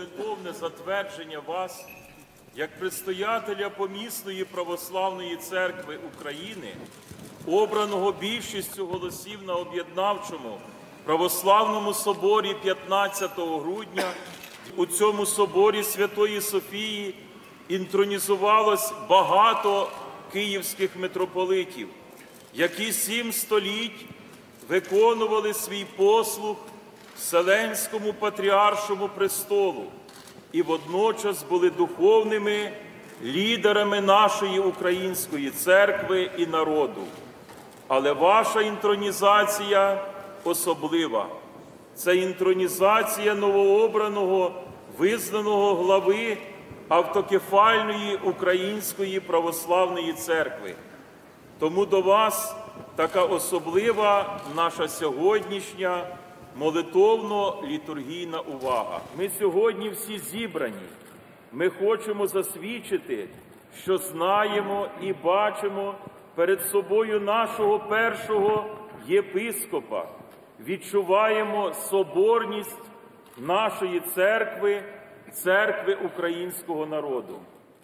молитовне затвердження вас як предстоятеля помісної православної церкви України, обраного більшістю голосів на об'єднавчому православному соборі 15 грудня. У цьому соборі Святої Софії інтронізувалось багато київських митрополитів, які сім століть виконували свій послуг Вселенському патріаршому престолу і водночас були духовними лідерами нашої української церкви і народу. Але ваша інтронізація особлива. Це інтронізація новообраного, визнаного глави автокефальної Української православної церкви. Тому до вас така особлива наша сьогоднішня молитовно-літургійна увага. Ми сьогодні всі зібрані. Ми хочемо засвідчити, що знаємо і бачимо перед собою нашого першого єпископа. Відчуваємо соборність нашої церкви, церкви українського народу.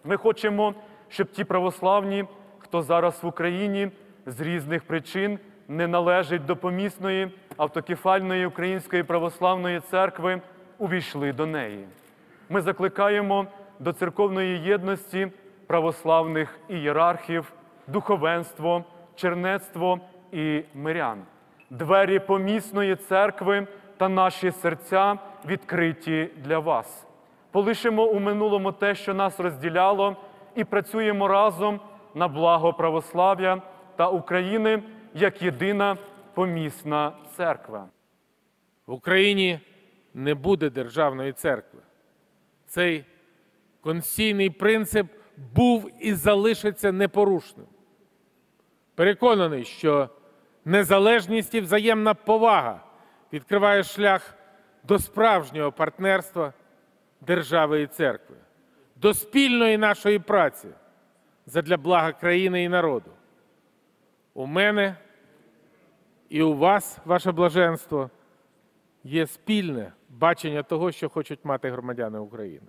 Ми хочемо, щоб ті православні, хто зараз в Україні з різних причин не належить до помісної автокефальної Української православної церкви, увійшли до неї. Ми закликаємо до церковної єдності православних ієрархів, духовенство, чернецтво і мирян. Двері помісної церкви та наші серця відкриті для вас. Полишимо у минулому те, що нас розділяло, і працюємо разом на благо православ'я та України як єдина помісна церква. В Україні не буде державної церкви. Цей конституційний принцип був і залишиться непорушним. Переконаний, що незалежність і взаємна повага відкриває шлях до справжнього партнерства держави і церкви, до спільної нашої праці задля блага країни і народу. У мене і у вас, ваше блаженство, є спільне бачення того, що хочуть мати громадяни України.